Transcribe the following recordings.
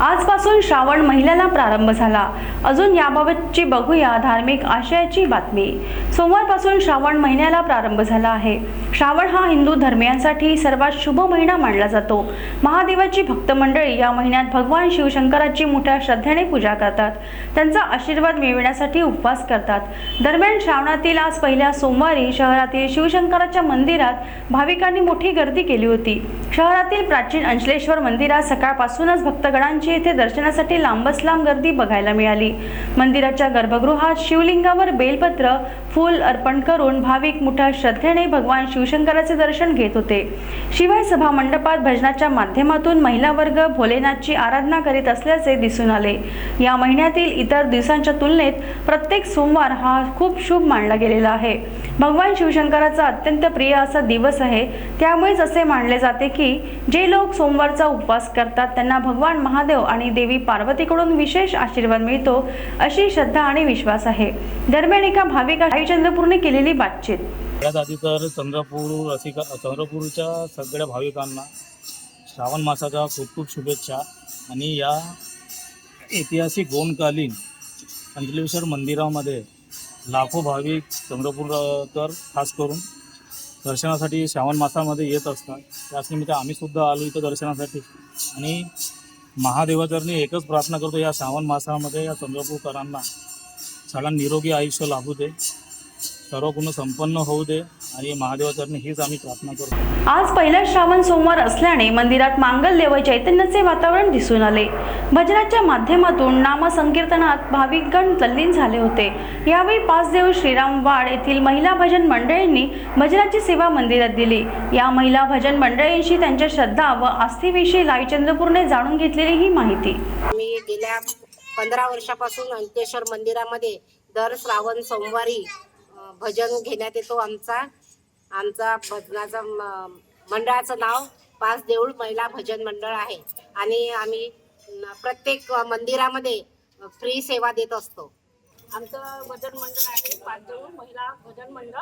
आजपासून श्रावण महिन्याला प्रारंभ झाला. अजून याबाबतची बघूया धार्मिक आशयाची बातमी. सोमवारपासून श्रावण महिन्याला प्रारंभ झाला आहे. श्रावण हा हिंदू धर्मियांसाठी सर्वात शुभ महिना मानला जातो. महादेवाची भक्त मंडळी या महिन्यात भगवान शिवशंकराची मोठ्या श्रद्धेने पूजा करतात. त्यांचा आशीर्वाद मिळविण्यासाठी उपवास करतात. दरम्यान श्रावणातील आज पहिल्या सोमवारी शहरातील शिवशंकराच्या मंदिरात भाविकांनी मोठी गर्दी केली होती. शहरातील प्राचीन अंचलेश्वर मंदिरात सकाळपासूनच भक्तगणांची भक्तांची येथे दर्शनासाठी लांबच लांब गर्दी बघायला मिळाली. मंदिराच्या गर्भगृहात शिवलिंगावर बेलपत्र फूल अर्पण करून भाविक मोठ्या श्रद्धेने भगवान शिवशंकराचे दर्शन घेत होते. शिवाय सभा मंडपात भजनाच्या माध्यमातून महिला वर्ग भोलेनाथची आराधना करीत असल्याचे दिसून आले. या महिन्यातील इतर दिवसांच्या तुलनेत प्रत्येक सोमवार हा खूप शुभ मानला गेलेला आहे. भगवान शिवशंकराचा अत्यंत प्रिय असा दिवस आहे. त्यामुळेच असे मानले जाते की जे लोक सोमवारचा उपवास करतात त्यांना भगवान महादेव आणि देवी पार्वतीकडून विशेष आशीर्वाद मिळतो अशी श्रद्धा आणि विश्वास आहे. दरम्यान एका भाविका चंद्रपूरने केलेली बातचीत. सगळ्यात आधी तर चंद्रपूर रसिका चंद्रपूरच्या सगळ्या भाविकांना श्रावण मासाच्या खूप खूप शुभेच्छा आणि या ऐतिहासिक गोंडकालीन अंजलेश्वर मंदिरामध्ये लाखो भाविक चंद्रपूरकर खास करून दर्शनासाठी श्रावण मासामध्ये येत असतात. त्याच निमित्त आम्ही सुद्धा आलो इथं दर्शनासाठी आणि महादेवाचरणी एकच प्रार्थना करतो या श्रावण मासामध्ये या चंद्रपूरकरांना सगळ्यांना निरोगी आयुष्य लाभू दे. सर्व गुण संपन्न होऊ दे आणि महादेवाचरणी हीच आम्ही प्रार्थना करतो. आज पहिला श्रावण सोमवार असल्याने मंदिरात मांगल्य व चैतन्याचे वातावरण दिसून आले. भजनाच्या माध्यमातून नामसंकीर्तनात भाविकगण तल्लीन झाले होते. यावेळी पाच देव श्रीराम वाड येथील महिला भजन मंडळींनी भजनाची सेवा मंदिरात दिली. या महिला भजन मंडळींशी त्यांच्या श्रद्धा व आस्थेविषयी लाईव्ह चंद्रपूरने जाणून घेतलेली ही माहिती. आम्ही गेल्या पंधरा वर्षापासून अंकेश्वर मंदिरामध्ये दर श्रावण सोमवारी भजन घेण्यात येतो आमचा. आमचा भजनाचा म- मंडळाचं नाव पाच देऊळ महिला भजन मंडळ आहे. आणि आम्ही प्रत्येक मंदिरामध्ये फ्री सेवा देत असतो. आमचं भजन मंडळ आहे पाच देऊळ महिला भजन मंडळ.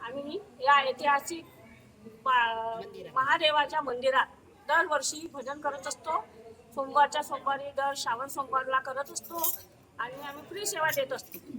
आम्ही या ऐतिहासिक पा- महादेवाच्या मंदिरात दरवर्षी भजन करत असतो. सोमवारच्या सोमवारी दर श्रावण सोमवारला करत असतो. आणि आम्ही फ्री सेवा देत असतो.